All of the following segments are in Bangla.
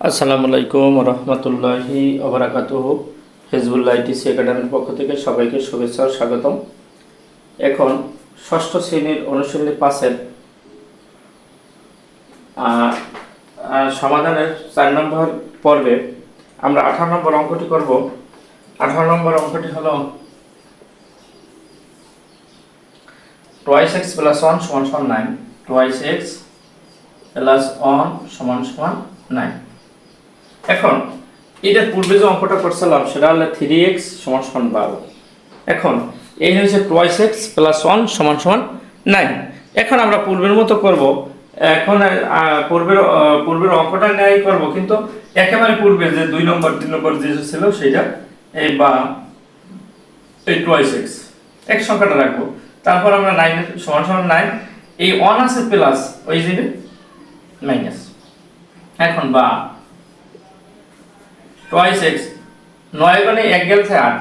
আসসালামু আলাইকুম রহমতুল্লাহি অবরাকাতুহ হেজবুল্লাহ আইটিসি একাডেমির পক্ষ থেকে সবাইকে শুভেচ্ছা ও স্বাগতম। এখন ষষ্ঠ শ্রেণির অনুশীলনী পাশের সমাধানের চার নম্বর পর্বে আমরা আঠারো নম্বর অঙ্কটি করব। আঠারো নম্বর অঙ্কটি হল টোয়াইস এক্স প্লাস ওয়ান সমান সমান nine twice x plus one সমান সমান নাইন এখন, এটার পূর্বে যে অঙ্কটা করছিলাম সেটা হলো থ্রি এক্স সমান সমান বারো। এখন, এই হয়েছে টোয়াইস এক্স প্লাস ওয়ান সমান সমান নাইন এখন আমরা পূর্বের মতো করব। এখন পূর্বের পূর্বের অঙ্কটা ন্যায় করব, কিন্তু একেবারে পূর্বে যে দুই নম্বর, তিন নম্বর যে ছিল সেটা এই বা এই টোয়াইস এক্স এক সংখ্যাটা রাখব। তারপর আমরা নাইন সমান সমান নাইন এই ওয়ান আছে প্লাস ওই যাবে মাইনাস এখন বা টোয়াইস এক্স নয় মানে এক আট।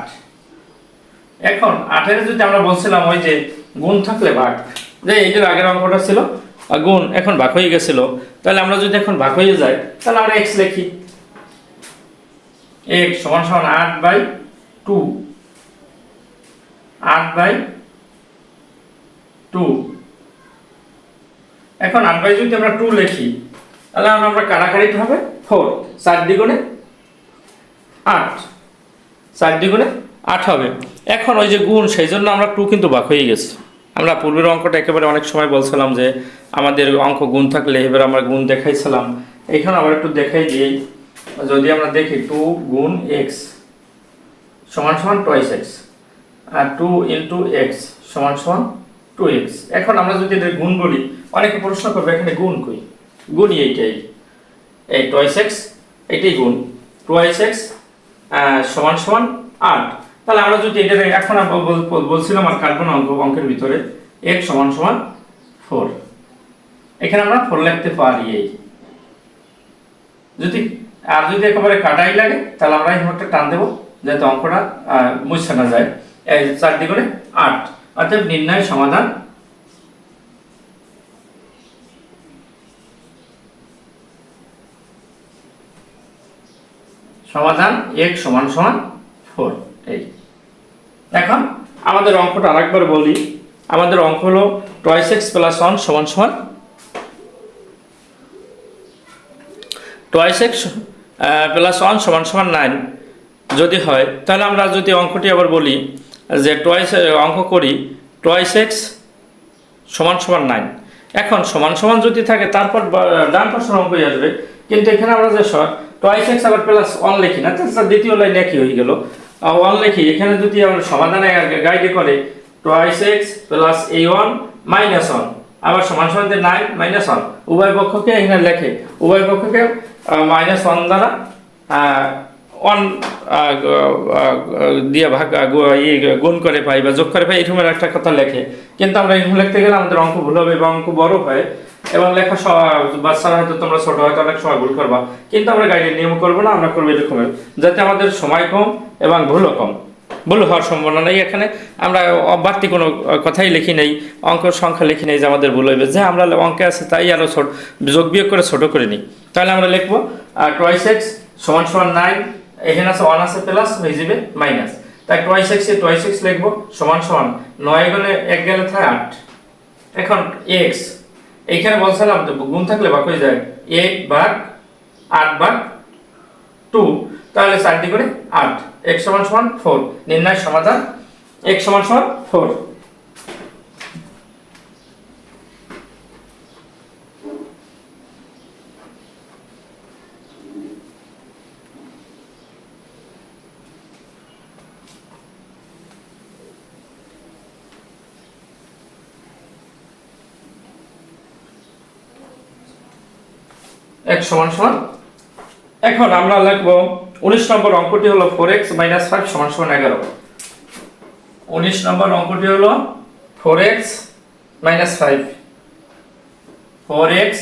এখন আটের যদি আমরা বলছিলাম ওই যে গুণ থাকলে ভাগ, যে আগের অঙ্কটা ছিল গুণ এখন হয়ে গেছিল, তাহলে আমরা যদি এখন হয়ে যাই তাহলে এক্স লিখি। সমান সমান আট বাই টু আট বাই টু এখন বাই যদি আমরা টু লিখি, তাহলে আমরা হবে? ফোর চার দ্বিগুণে আট। চার দ্বিগুণে আট হবে। এখন ওই যে গুণ, সেই জন্য আমরা টু কিন্তু বাক হয়ে গেছে। আমরা পূর্বের অঙ্কটা একেবারে অনেক সময় বলছিলাম যে আমাদের অঙ্ক গুণ থাকলে, এবার আমরা গুণ দেখাইছিলাম। এখানে আবার একটু দেখাই দিই। যদি আমরা দেখি টু গুণ এক্স সমান সমান টোয়াইস এক্স আর টু ইন্টু এক্স সমান সমান টু এক্স এখন আমরা যদি এদের গুণ বলি, অনেকে প্রশ্ন করবে, এখানে গুণ কই? গুণই এইটাই। এই টোয়াইস এক্স এটাই গুণ। টোয়াইস এক্স সমান সমান আট। তাহলে আমরা যদি এটা এখন বলছিলাম আর কার্বন অঙ্ক অঙ্কের ভিতরে এক সমান সমান ফোর এখানে আমরা ফোর লিখতে পারি এই। যদি আর যদি একেবারে কাটাই লাগে, তাহলে আমরা এই একটা টান দেবো, যাতে অঙ্কটা মুছে না যায়। এই করে আট। অর্থাৎ নির্ণয় সমাধান সমাধান এক সমান সমান ফোর, এই। এখন আমাদের অঙ্কটা আরেকবার বলি। আমাদের অঙ্ক হলো টয়েস এক্স প্লাস ওয়ান সমান সমান টয়েস এক্স প্লাস ওয়ান সমান সমান নাইন। যদি হয়, তাহলে আমরা যদি অঙ্কটি আবার বলি যে টয়েস অঙ্ক করি টয়েস এক্স সমান সমান নাইন। এখন সমান সমান যদি থাকে, তারপর ডান পাশের অঙ্কই আসবে। কিন্তু এখানে আমরা যে টয়েস এক্স আবার প্লাস ওয়ান লিখি না? তার দ্বিতীয় লাইন একই হয়ে গেল। ওয়ান লিখি এখানে যদি আমরা সমাধানে গাইডে করে টয়েস এক্স প্লাস এই ওয়ান মাইনাস ওয়ান আবার সমান সমান নাইন মাইনাস ওয়ান উভয় পক্ষকে এখানে লেখে। উভয় পক্ষকে মাইনাস ওয়ান দ্বারা ওয়ান দিয়ে ভাগ আহ, গু- ই গুণ করে পাই বা যোগ করে পাই এরকম একটা কথা লেখে। কিন্তু আমরা এরকম লিখতে গেলে আমাদের অঙ্ক ভুল হবে এবং অঙ্ক বড় হয়। এবং লেখা বাচ্চারা হয়তো তোমরা ছোট হয়তো অনেক সময় ভুল করবা, কিন্তু আমরা গাইডের নিয়ম করব না, আমরা করব এরকম যাতে আমাদের সময় কম এবং ভুলও কম। ভুল হওয়ার সম্ভাবনা নেই এখানে। আমরা বাড়তি কোনো কথাই লিখি নেই অঙ্ক সংখ্যা লিখি নেই যে আমাদের ভুল হইবে। যে আমরা অঙ্কে আছে তাই আরও ছোট, যোগ বিয়োগ করে ছোট করে নিই। তাহলে আমরা লিখব টোয়াইস এক্স সমান সমান নাইন এখানে আছে ওয়ান আছে প্লাস হয়ে যাবে মাইনাস তাই টোয়াইস এক্স টোয়াইস এক্স লিখব, সমান সমান নয় গেলে এক গেলে থাকে আট। এখন এক্স এইখানে বলছিলাম যে গুণ থাকলে বাক হয়ে যায় এক ভাগ আট ভাগ টু, তাহলে চারটি করে আট। এক সমান সমান ফোর নির্ণয় সমাধান এক সমান সমান ফোর এক সমান সমান। এখন আমরা লিখব উনিশ নম্বর অঙ্কটি হলো ফোর এক্স মাইনাস ফাইভ সমান সমান এগারো। উনিশ নম্বর অঙ্কটি হলো four x minus five four x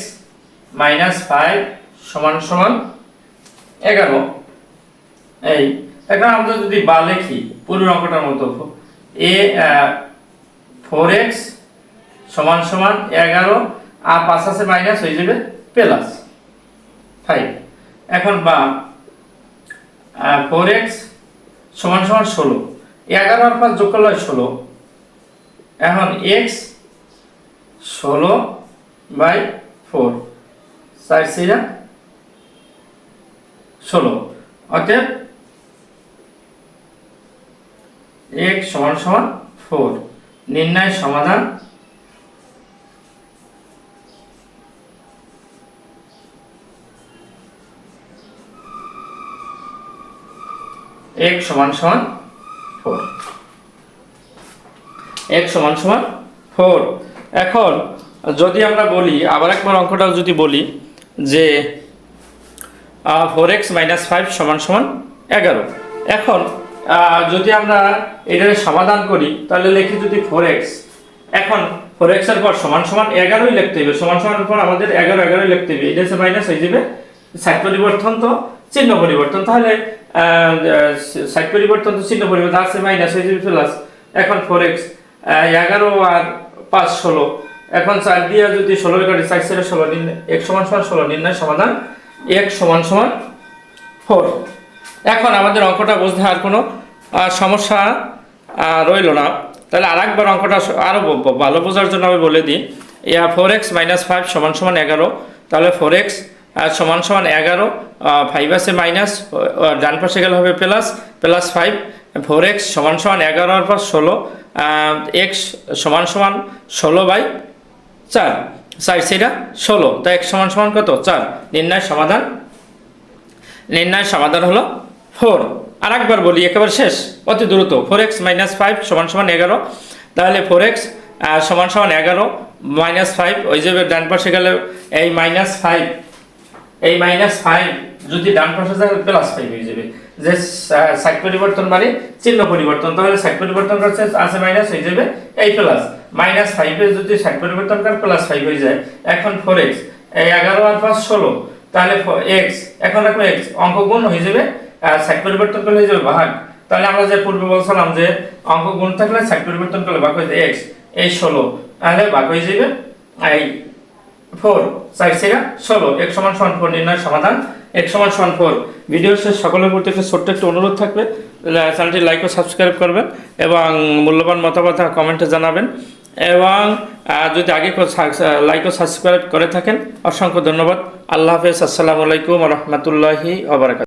minus five সমান সমান এগারো। এই, এখন আমরা যদি বা লিখি পূর্বের অঙ্কটার মতো। এ ফোর এক্স সমান সমান এগারো, আর পাঁচ আছে মাইনাস হয়ে যাবে প্লাস ফাইভ। এখন বা ফোর এক্স সমান সমান ষোলো। এগারো আর পাঁচ যোগ করলে ষোলো। এখন এক্স ষোলো বাই ফোর চার সিরা ষোলো। অতএব এক সমান সমান ফোর নির্ণয় সমাধান এক সমান সমান ফোর। এক সমান সমান ফোর। এখন যদি আমরা বলি, আবার একবার অঙ্কটাও যদি বলি, যে ফোর এক্স মাইনাস ফাইভ সমান সমান এগারো। এখন যদি আমরা এটার সমাধান করি, তাহলে লিখি যদি ফোর এক্স এখন ফোর এক্সের পর সমান সমান এগারোই লিখতে হবে সমান সমানের পর আমাদের এগারো, এগারোই লিখতে হবে এটা হচ্ছে মাইনাস হয়ে যাবে সাইড পরিবর্তন তো। চিহ্ন পরিবর্তন। তাহলে সাইড পরিবর্তন তো চিহ্ন পরিবর্তন, আছে মাইনাস হয়ে যাবে প্লাস এখন ফোর এক্স এগারো আর পাঁচ ষোলো। এখন চার দিয়ে যদি ষোলো কাটি, চার ছেড়ে ষোলো, নির্ণয়, এক সমান সমান ষোলো, নির্ণয় সমাধান এক সমান সমান ফোর এখন আমাদের অঙ্কটা বুঝতে আর কোনো সমস্যা রইল না। তাহলে আর একবার অঙ্কটা আরও ভালো বোঝার জন্য আমি বলে দিই। Yeah four x minus five সমান সমান এগারো। তাহলে ফোর এক্স সমান সমান এগারো ফাইভ আছে মাইনাস ডান পাশে গেলে হবে plus plus five four x সমান সমান এগারো আর পাঁচ ষোলো এক্স সমান সমান ষোলো বাই চার চার সেটা ষোলো, তো এক সমান সমান কত? চার, নির্ণয় সমাধান নির্ণয় সমাধান হলো ফোর আর একবার বলি, একেবারে শেষ, অতি দ্রুত ফোর এক্স মাইনাস ফাইভ সমান সমান এগারো, তাহলে ফোর এক্স সমান সমান এগারো মাইনাস ফাইভ ওই যে ডান পাশে গেলে এই মাইনাস ফাইভ এই মাইনাস ফাইভ যদি ডান পাশে যায় প্লাস ফাইভ হয়ে যাবে। যে সাইড পরিবর্তন মানে চিহ্ন পরিবর্তন। তাহলে সাইড পরিবর্তন করছে আছে মাইনাস হয়ে যাবে, এই প্লাস মাইনাস ফাইভের যদি সাইড পরিবর্তন করে প্লাস ফাইভ হয়ে যায়। এখন ফোর এক্স এই এগারো আর পাঁচ ষোলো। তাহলে এক্স এখন দেখো এক্স অঙ্ক গুণ হয়ে যাবে, আর সাইড পরিবর্তন করলে হয়ে যাবে ভাগ। তাহলে আমরা যে পূর্বে বলছিলাম যে, অঙ্ক গুণ থাকলে সাইড পরিবর্তন করলে ভাগ হয়ে যায় এক্স এই ষোলো। তাহলে ভাগ হয়ে যাবে, এই ফোর সাইড সেরা ষোলো। এক সমান নির্ণয় সমাধান। এক সমান সমান ফোর। ভিডিও শেষ সকলের প্রতি একটা ছোট্ট একটা অনুরোধ থাকবে। চ্যানেলটি লাইক ও সাবস্ক্রাইব করবেন এবং মূল্যবান মতামত কমেন্টে জানাবেন। এবং যদি আগে লাইক ও সাবস্ক্রাইব করে থাকেন, অসংখ্য ধন্যবাদ। আল্লাহ হাফেজ। আসসালামু আলাইকুম রহমতুল্লাহি আবরাকাত